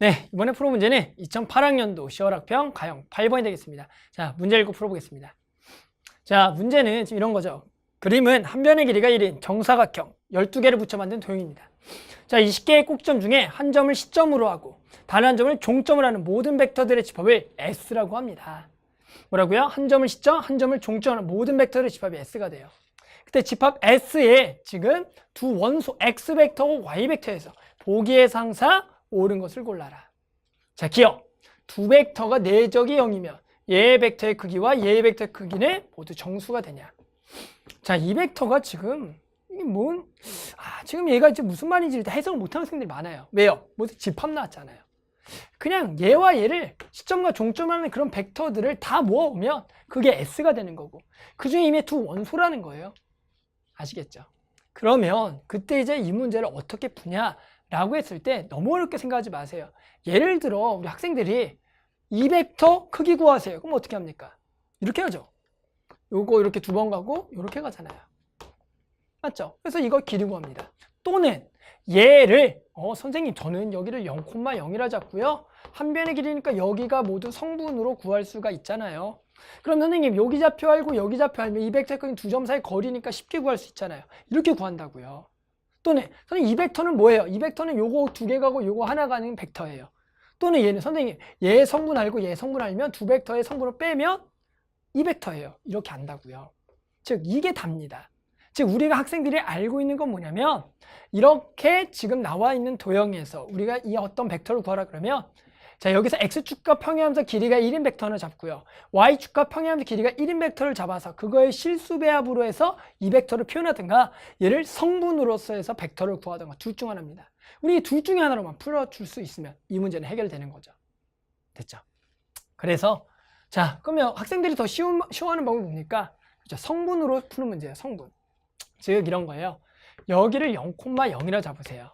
네, 이번에 풀어 문제는 2008학년도 10월 학평 가형 8번이 되겠습니다. 자, 문제 읽고 풀어보겠습니다. 자, 문제는 지금 이런 거죠. 그림은 한 변의 길이가 1인 정사각형 12개를 붙여 만든 도형입니다. 자, 20개의 꼭점 중에 한 점을 시점으로 하고 다른 한 점을 종점으로 하는 모든 벡터들의 집합을 S라고 합니다. 뭐라고요? 한 점을 시점, 한 점을 종점으로 하는 모든 벡터의 집합이 S가 돼요. 그때 집합 S에 지금 두 원소 X 벡터와 Y 벡터에서 보기의 상사 옳은 것을 골라라. 자, 기억. 두 벡터가 내적이 0이면 얘의 벡터의 크기와 얘의 벡터의 크기는 모두 정수가 되냐. 자, 이 벡터가 지금 이게 뭔 아, 지금 얘가 지금 무슨 말인지 해석을 못하는 학생들이 많아요. 왜요? 모두 집합 나왔잖아요. 그냥 얘와 얘를 시점과 종점하는 그런 벡터들을 다 모아오면 그게 S가 되는 거고 그 중에 이미 두 원소라는 거예요. 아시겠죠? 그러면 그때 이제 이 문제를 어떻게 푸냐 라고 했을 때 너무 어렵게 생각하지 마세요. 예를 들어 우리 학생들이 이 벡터 크기 구하세요. 그럼 어떻게 합니까? 이렇게 하죠. 요거 이렇게 두 번 가고 이렇게 가잖아요. 맞죠? 그래서 이거 길이 구합니다. 또는 얘를 어 선생님 저는 여기를 0,0이라 잡고요. 한 변의 길이니까 여기가 모두 성분으로 구할 수가 있잖아요. 그럼 선생님 여기 좌표 알고 여기 좌표 알면 이 벡터 크기 두점 사이 거리니까 쉽게 구할 수 있잖아요. 이렇게 구한다고요. 또는 선생님 이 벡터는 뭐예요? 이 벡터는 요거 두 개 가고 요거 하나 가는 벡터예요. 또는 얘는 선생님 얘 성분 알고 얘 성분 알면 두 벡터의 성분을 빼면 이 벡터예요. 이렇게 안다고요. 즉 이게 답니다. 즉 우리가 학생들이 알고 있는 건 뭐냐면 이렇게 지금 나와 있는 도형에서 우리가 이 어떤 벡터를 구하라 그러면 자 여기서 x축과 평행하면서 길이가 1인 벡터 하나 잡고요. y축과 평행하면서 길이가 1인 벡터를 잡아서 그거의 실수 배합으로 해서 이 벡터를 표현하든가 얘를 성분으로서 해서 벡터를 구하든가 둘 중 하나입니다. 우리 둘 중에 하나로만 풀어줄 수 있으면 이 문제는 해결되는 거죠. 됐죠? 그래서 자 그러면 학생들이 더 쉬운, 쉬워하는 방법이 뭡니까? 그렇죠? 성분으로 푸는 문제예요. 성분. 즉 이런 거예요. 여기를 0,0이라 잡으세요.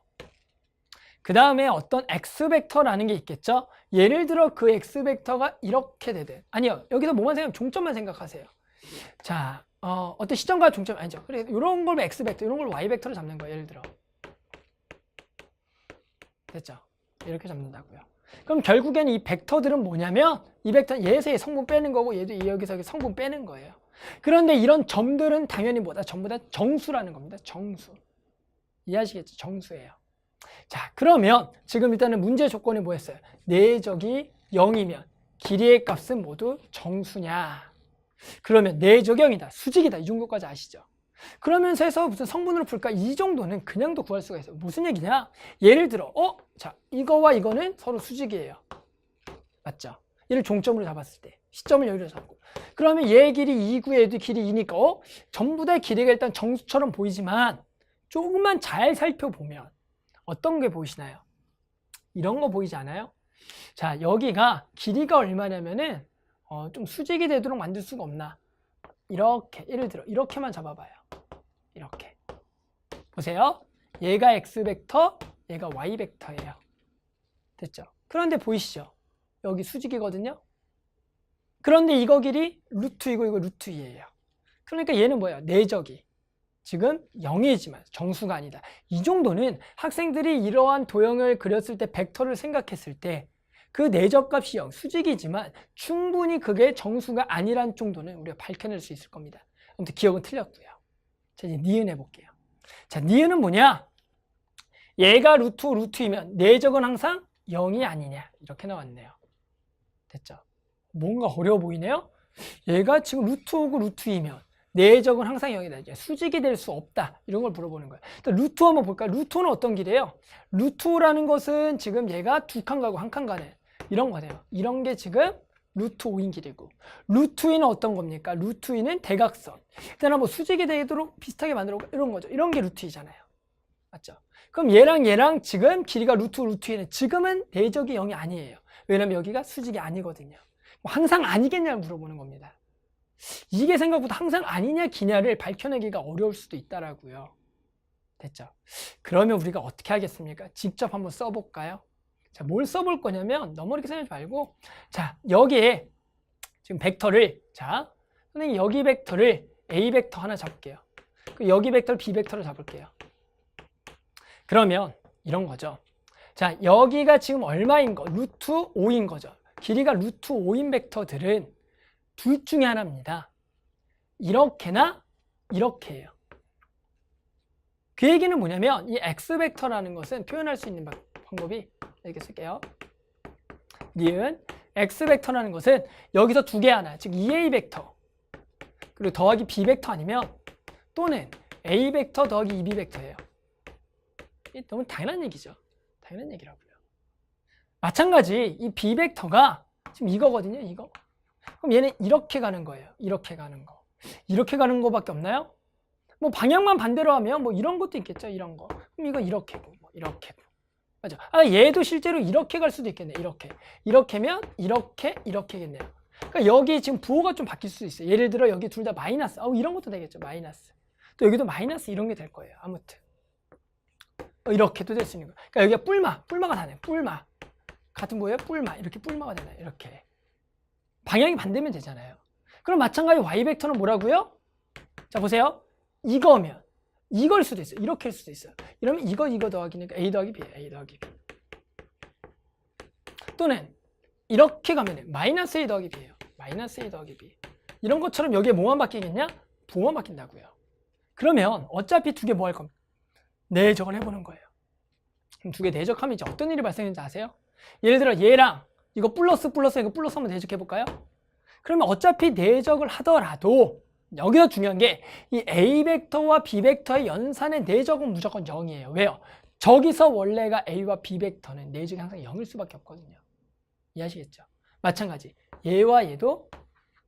그 다음에 어떤 x벡터라는 게 있겠죠? 예를 들어 그 x벡터가 이렇게 되든 아니요 여기서 뭐만 생각하면 종점만 생각하세요. 자 어, 어떤 시점과 종점 아니죠. 그래 이런 걸 x벡터 이런 걸 y벡터로 잡는 거예요. 예를 들어 됐죠? 이렇게 잡는다고요. 그럼 결국엔 이 벡터들은 뭐냐면 이 벡터 얘에서의 성분 빼는 거고 얘도 여기서 성분 빼는 거예요. 그런데 이런 점들은 당연히 뭐다? 전부 다 정수라는 겁니다. 정수. 이해하시겠죠? 정수예요. 자, 그러면 지금 일단은 문제 조건이 뭐였어요? 내적이 0이면 길이의 값은 모두 정수냐? 그러면 내적 0이다. 수직이다. 이 정도까지 아시죠? 그러면서 해서 무슨 성분으로 풀까? 이 정도는 그냥도 구할 수가 있어요. 무슨 얘기냐? 예를 들어, 어? 자, 이거와 이거는 서로 수직이에요. 맞죠? 얘를 종점으로 잡았을 때. 시점을 여기로 잡고. 그러면 얘 길이 2구, 얘도 길이 2니까, 어? 전부 다 길이가 일단 정수처럼 보이지만, 조금만 잘 살펴보면, 어떤 게 보이시나요? 이런 거 보이지 않아요? 자, 여기가 길이가 얼마냐면은, 어, 좀 수직이 되도록 만들 수가 없나? 이렇게, 예를 들어, 이렇게만 잡아봐요. 이렇게. 보세요. 얘가 x벡터, 얘가 y벡터예요. 됐죠? 그런데 보이시죠? 여기 수직이거든요? 그런데 이거 길이 루트 이고 이거 루트 2예요. 그러니까 얘는 뭐예요? 내적이. 지금 0이지만 정수가 아니다. 이 정도는 학생들이 이러한 도형을 그렸을 때 벡터를 생각했을 때 그 내적값이 0, 수직이지만 충분히 그게 정수가 아니란 정도는 우리가 밝혀낼 수 있을 겁니다. 아무튼 기억은 틀렸고요. 자 이제 니은 해볼게요. 자 니은은 뭐냐? 얘가 루트 루트이면 내적은 항상 0이 아니냐 이렇게 나왔네요. 됐죠? 뭔가 어려워 보이네요? 얘가 지금 루트 오고 루트이면 내적은 항상 0이다. 이제 수직이 될 수 없다. 이런 걸 물어보는 거예요. 루트 한번 볼까요? 루트는 어떤 길이에요? 루트라는 것은 지금 얘가 두 칸 가고 한 칸 가는 이런 거네요. 이런 게 지금 루트 5인 길이고 루트 2는 어떤 겁니까? 루트 2는 대각선. 일단 뭐 수직이 되도록 비슷하게 만들어 이런 거죠. 이런 게 루트 2잖아요. 맞죠? 그럼 얘랑 얘랑 지금 길이가 루트 루트 2는 지금은 내적이 0이 아니에요. 왜냐면 여기가 수직이 아니거든요. 뭐 항상 아니겠냐고 물어보는 겁니다. 이게 생각보다 항상 아니냐 기냐를 밝혀내기가 어려울 수도 있다라고요. 됐죠? 그러면 우리가 어떻게 하겠습니까? 직접 한번 써볼까요? 자, 뭘 써볼 거냐면 너무 이렇게 생각하지 말고 자, 여기에 지금 벡터를 자, 선생님 여기 벡터를 A 벡터 하나 잡을게요. 여기 벡터를 B 벡터를 잡을게요. 그러면 이런 거죠. 자, 여기가 지금 얼마인 거? 루트 5인 거죠. 길이가 루트 5인 벡터들은 둘 중에 하나입니다. 이렇게나 이렇게예요. 그 얘기는 뭐냐면 이 x 벡터라는 것은 표현할 수 있는 방- 방법이 이렇게 쓸게요. 니은 x 벡터라는 것은 여기서 두 개 하나, 즉 2a 벡터 그리고 더하기 b 벡터 아니면 또는 a 벡터 더하기 2b 벡터예요. 이 너무 당연한 얘기죠. 당연한 얘기라고요. 마찬가지 이 b 벡터가 지금 이거거든요. 이거. 그럼 얘는 이렇게 가는 거예요. 이렇게 가는 거. 이렇게 가는 거밖에 없나요? 뭐 방향만 반대로 하면 뭐 이런 것도 있겠죠. 이런 거. 그럼 이거 이렇게고 뭐 이렇게고. 맞아. 아 얘도 실제로 이렇게 갈 수도 있겠네. 이렇게. 이렇게면 이렇게 이렇게겠네요. 그러니까 여기 지금 부호가 좀 바뀔 수 있어요. 예를 들어 여기 둘 다 마이너스. 어 이런 것도 되겠죠. 마이너스. 또 여기도 마이너스 이런 게 될 거예요. 아무튼. 어, 이렇게도 될 수 있는 거예요. 그러니까 여기가 뿔마. 뿔마가 다네. 뿔마. 같은 거예요? 뿔마. 이렇게 뿔마가 되나요? 이렇게. 방향이 반대면 되잖아요. 그럼 마찬가지 y 벡터는 뭐라고요? 자 보세요. 이거면 이걸 수도 있어요. 이렇게일 수도 있어요. 이러면 이거 이거 더하기니까 a 더하기 b a 더하기 b. 또는 이렇게 가면 마이너스 a 더하기 b예요. 마이너스 a 더하기 b. 이런 것처럼 여기에 뭐만 바뀌겠냐? 부호만 바뀐다고요. 그러면 어차피 두 개 뭐 할 겁니까? 내적을 해보는 거예요. 그럼 두 개 내적하면 이제 어떤 일이 발생하는지 아세요? 예를 들어 얘랑 이거 플러스 플러스 이거 플러스 한번 내적해 볼까요? 그러면 어차피 내적을 하더라도 여기서 중요한 게 이 A 벡터와 B 벡터의 연산의 내적은 무조건 0이에요. 왜요? 저기서 원래가 A와 B 벡터는 내적이 항상 0일 수밖에 없거든요. 이해하시겠죠? 마찬가지 얘와 얘도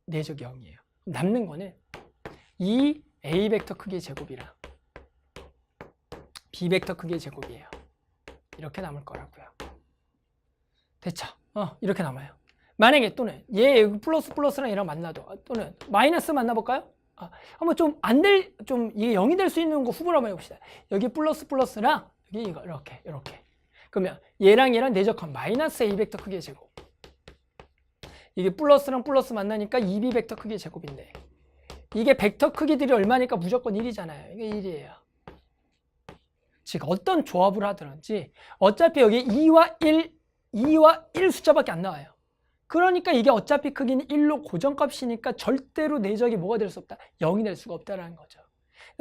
내적이 0이에요. 남는 거는 이 A 벡터 크기의 제곱이랑 B 벡터 크기의 제곱이에요. 이렇게 남을 거라고요. 됐죠? 어, 이렇게 남아요. 만약에 또는 얘 플러스 플러스랑 얘랑 만나도 아, 또는 마이너스 만나볼까요? 아, 한번 좀 안 될, 좀 이게 0이 될 수 있는 거 후보를 한번 해봅시다. 여기 플러스 플러스랑 여기 이거 이렇게 이렇게 그러면 얘랑 얘랑 내적한 마이너스 A 벡터 크기의 제곱 이게 플러스랑 플러스 만나니까 2B 벡터 크기의 제곱인데 이게 벡터 크기들이 얼마니까 무조건 1이잖아요. 이게 1이에요. 즉 어떤 조합을 하든지 어차피 여기 2와 1, 2와 1 숫자밖에 안 나와요. 그러니까 이게 어차피 크기는 1로 고정값이니까 절대로 내적이 뭐가 될 수 없다? 0이 될 수가 없다라는 거죠.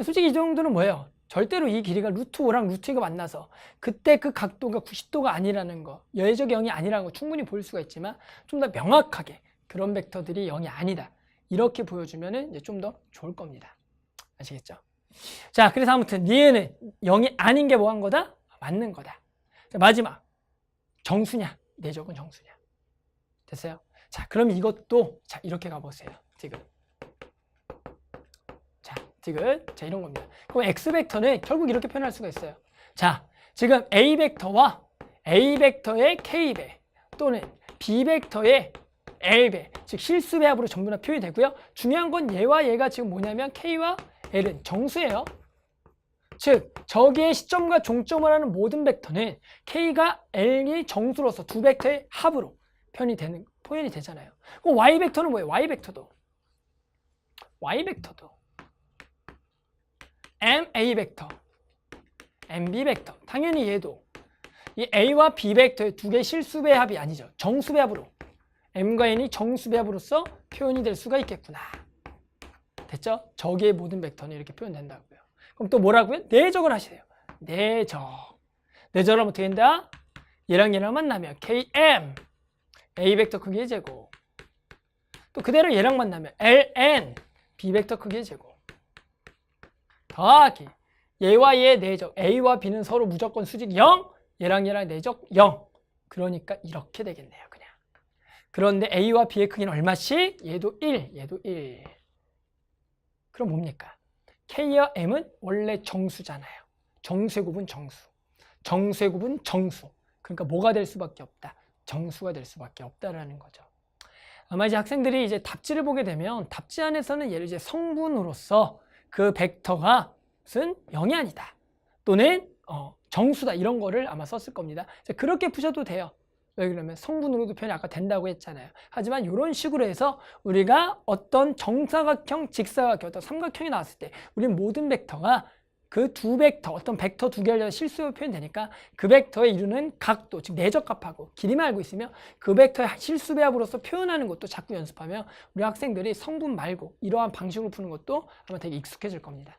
솔직히 이 정도는 뭐예요? 절대로 이 길이가 루트 5랑 루트 2가 만나서 그때 그 각도가 90도가 아니라는 거, 여의적 0이 아니라는 거 충분히 보일 수가 있지만 좀 더 명확하게 그런 벡터들이 0이 아니다. 이렇게 보여주면 이제 좀 더 좋을 겁니다. 아시겠죠? 자, 그래서 아무튼 니에는 0이 아닌 게 뭐 한 거다? 맞는 거다. 자, 마지막. 정수냐? 내적은 정수냐? 됐어요? 자, 그럼 이것도 자, 이렇게 가보세요. 지금. 자, 지금 자 이런 겁니다. 그럼 x 벡터는 결국 이렇게 표현할 수가 있어요. 자, 지금 a 벡터와 a 벡터의 k배 또는 b 벡터의 l배, 즉 실수 배합으로 전부 다 표현이 되고요. 중요한 건 얘와 얘가 지금 뭐냐면 k와 l은 정수예요. 즉 저기의 시점과 종점을 하는 모든 벡터는 k가 l이 정수로서 두 벡터의 합으로 표현이 되는 표현이 되잖아요. 그럼 y 벡터는 뭐예요? y 벡터도 y 벡터도 ma 벡터, mb 벡터. 당연히 얘도 이 a와 b 벡터의 두 개의 실수 배 합이 아니죠. 정수 배 합으로 m과 n이 정수 배 합으로서 표현이 될 수가 있겠구나. 됐죠? 저기의 모든 벡터는 이렇게 표현된다고요. 그럼 또 뭐라고요? 내적을 하시래요. 내적. 내적을 하면 어떻게 된다? 얘랑 얘랑 만나면 km a 벡터 크기의 제곱. 또 그대로 얘랑 만나면 ln b 벡터 크기의 제곱. 더하기 얘와 얘의 내적 a와 b는 서로 무조건 수직 0, 얘랑 얘랑 내적 0. 그러니까 이렇게 되겠네요, 그냥. 그런데 a와 b의 크기는 얼마씩? 얘도 1, 얘도 1. 그럼 뭡니까? K와 M은 원래 정수잖아요. 정수의 곱은 정수. 정수의 곱은 정수. 그러니까 뭐가 될 수밖에 없다. 정수가 될 수밖에 없다라는 거죠. 아마 이제 학생들이 이제 답지를 보게 되면 답지 안에서는 예를 이제 성분으로서 그 벡터가 무슨 0이 아니다. 또는 어, 정수다 이런 거를 아마 썼을 겁니다. 그렇게 푸셔도 돼요. 왜 그러면 성분으로도 표현이 아까 된다고 했잖아요. 하지만 이런 식으로 해서 우리가 어떤 정사각형, 직사각형, 어떤 삼각형이 나왔을 때 우리 모든 벡터가 그 두 벡터, 어떤 벡터 두 개를 실수로 표현되니까 그 벡터에 이루는 각도, 즉 내적합하고 길이만 알고 있으면 그 벡터의 실수 배합으로서 표현하는 것도 자꾸 연습하면 우리 학생들이 성분 말고 이러한 방식으로 푸는 것도 아마 되게 익숙해질 겁니다.